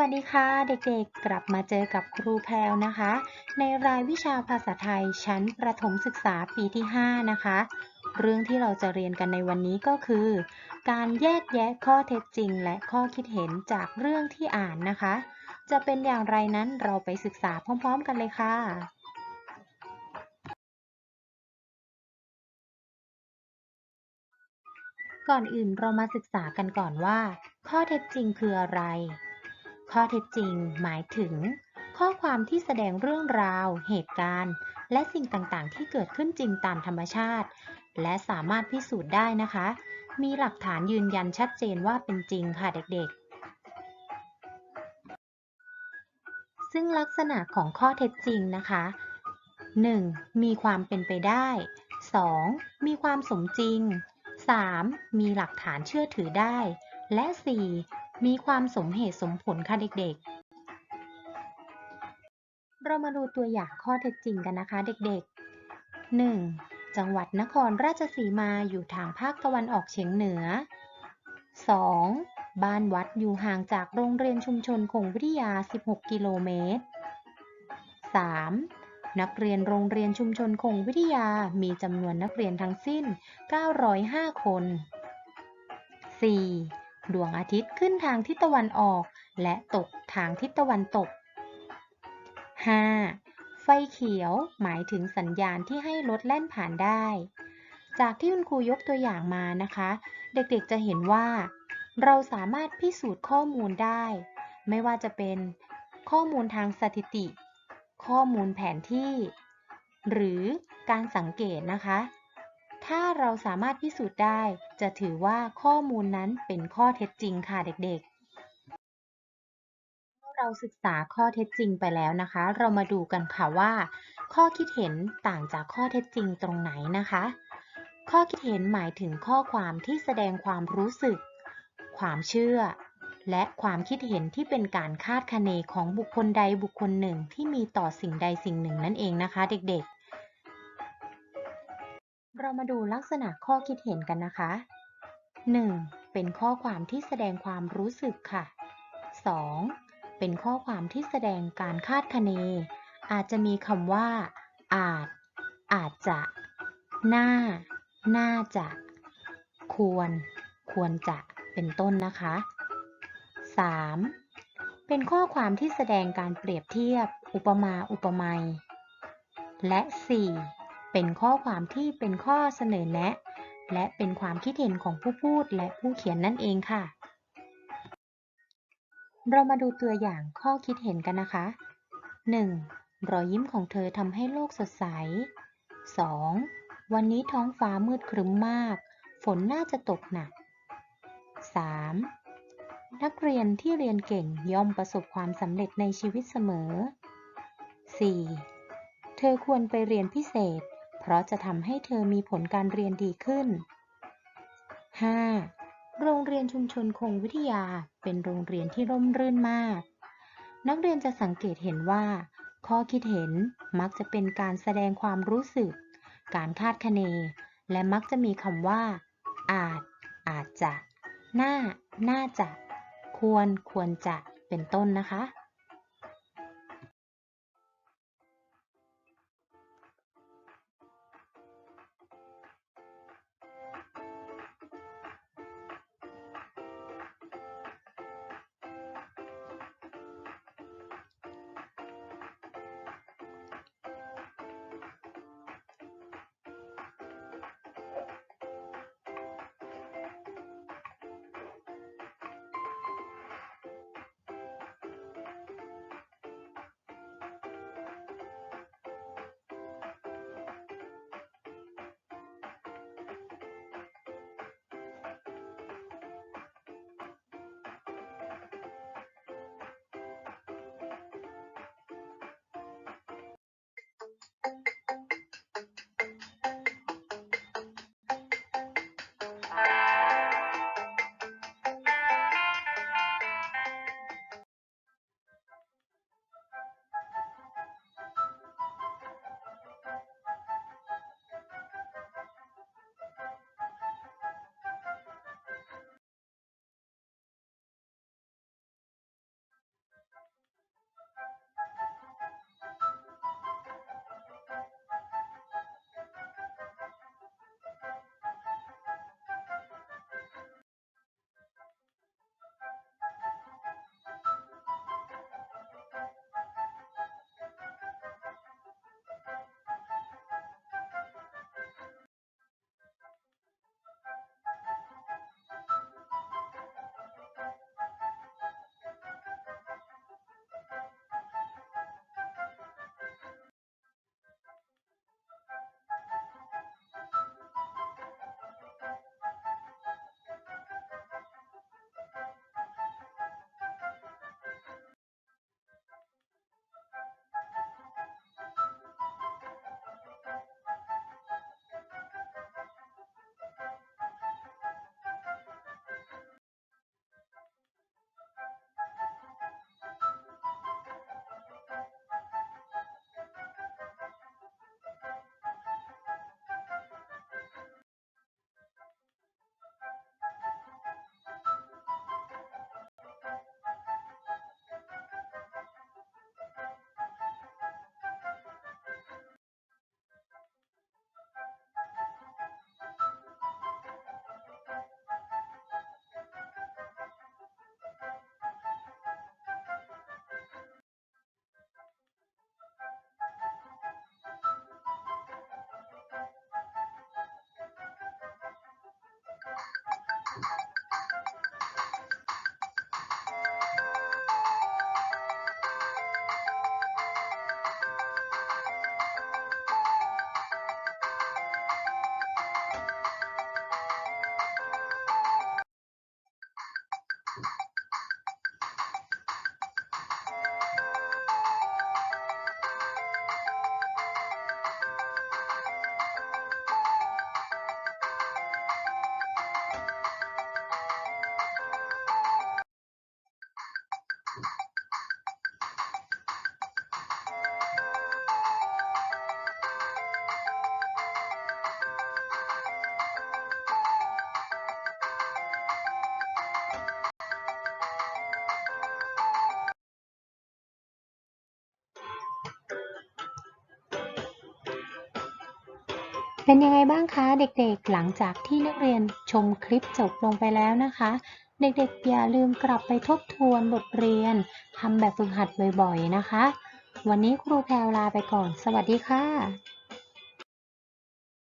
วัสดีค่ะ เด็กๆ กลับมาเจอกับครูแพลวนะคะ ในรายวิชาภาษาไทยชั้นประถมศึกษาปีที่ 5 นะคะ เรื่องที่เราจะเรียนกันในวันนี้ก็คือ การแยกแยะข้อเท็จจริง และข้อคิดเห็นจากเรื่องที่อ่านนะคะ จะเป็นอย่างไรนั้นเราไปศึกษาพร้อม ๆ กันเลยค่ะก่อนอื่นเรามาศึกษากันก่อนว่า ข้อเท็จจริงคืออะไร ข้อเท็จจริงหมายถึง ข้อความที่แสดงเรื่องราว เหตุการณ์ และสิ่งต่างๆ ที่เกิดขึ้นจริงตามธรรมชาติ และสามารถพิสูจน์ได้นะคะ มีหลักฐานยืนยันชัดเจนว่าเป็นจริงค่ะเด็กๆ ซึ่งลักษณะของข้อเท็จจริงนะคะ 1. มีความเป็นไปได้ 2. มีความสมจริง 3. มีหลักฐานเชื่อถือได้ และ 4. มีความสมเหตุสมผลค่ะเด็กๆ เรามาดูตัวอย่างข้อเท็จจริงกันนะคะเด็กๆ 1. จังหวัดนครราชสีมาอยู่ทางภาคตะวันออกเฉียงเหนือ 2. บ้านวัดอยู่ห่างจากโรงเรียนชุมชนคงวิทยา 16 กิโลเมตร 3. นักเรียนโรงเรียนชุมชนคงวิทยามีจำนวนนักเรียนทั้งสิ้น 905 คน 4. ดวงอาทิตย์ขึ้นทางทิศตะวันออก และตกทางทิศตะวันตก 5. ไฟเขียวหมายถึงสัญญาณที่ให้รถแล่นผ่านได้ จากที่คุณครูยกตัวอย่างมานะคะ เด็กๆจะเห็นว่า เราสามารถพิสูจน์ข้อมูลได้ ไม่ว่าจะเป็นข้อมูลทางสถิติ ข้อมูลแผนที่ หรือการสังเกตนะคะ ถ้าเราสามารถพิสูจน์ได้ จะถือว่าข้อมูลนั้นเป็นข้อเท็จจริงค่ะเด็กๆเมื่อเราศึกษาข้อเท็จจริงไปแล้วนะคะ เรามาดูกันค่ะว่า ข้อคิดเห็นต่างจากข้อเท็จจริงตรงไหนนะคะ ข้อคิดเห็นหมายถึงข้อความที่แสดงความรู้สึก ความเชื่อ และความคิดเห็นที่เป็นการคาดคะเนของบุคคลใดบุคคลหนึ่งที่มีต่อสิ่งใดสิ่งหนึ่งนั่นเองนะคะ เด็กๆ เรามาดูลักษณะข้อคิดเห็นกันนะคะ 1. เป็นข้อความที่แสดงความรู้สึกค่ะ 2. เป็นข้อความที่แสดงการคาดคะเน อาจจะมีคำว่า อาจ อาจจะ น่า น่าจะ ควร ควรจะ เป็นต้นนะคะ 3. เป็นข้อความที่แสดงการเปรียบเทียบ อุปมา อุปไมยและ 4. เป็นข้อความที่เป็นข้อเสนอแนะ และเป็นความคิดเห็นของผู้พูดและผู้เขียนนั่นเองค่ะ เรามาดูตัวอย่างข้อคิดเห็นกันนะคะ 1. รอยยิ้มของเธอทำให้โลกสดใส 2. วันนี้ท้องฟ้ามืดครึ้มมาก ฝนน่าจะตกหนัก 3. นักเรียนที่เรียนเก่งย่อมประสบความสำเร็จในชีวิตเสมอ 4. เธอควรไปเรียนพิเศษ เพราะจะทำให้เธอมีผลการเรียนดีขึ้น 5. โรงเรียนชุมชนคงวิทยาเป็นโรงเรียนที่ร่มรื่นมาก นักเรียนจะสังเกตเห็นว่า ข้อคิดเห็นมักจะเป็นการแสดงความรู้สึก การคาดคะเน และมักจะมีคำว่า อาจ อาจจะ น่า น่าจะ ควร ควรจะ เป็นต้นนะคะ เป็นยังไงบ้างคะเด็กๆ หลังจากที่นักเรียนชมคลิปจบลงไปแล้วนะคะ เด็กๆ อย่าลืมกลับไปทบทวนบทเรียนทำแบบฝึกหัดบ่อยๆนะคะ วันนี้ครูแพรวลาไปก่อน สวัสดีค่ะ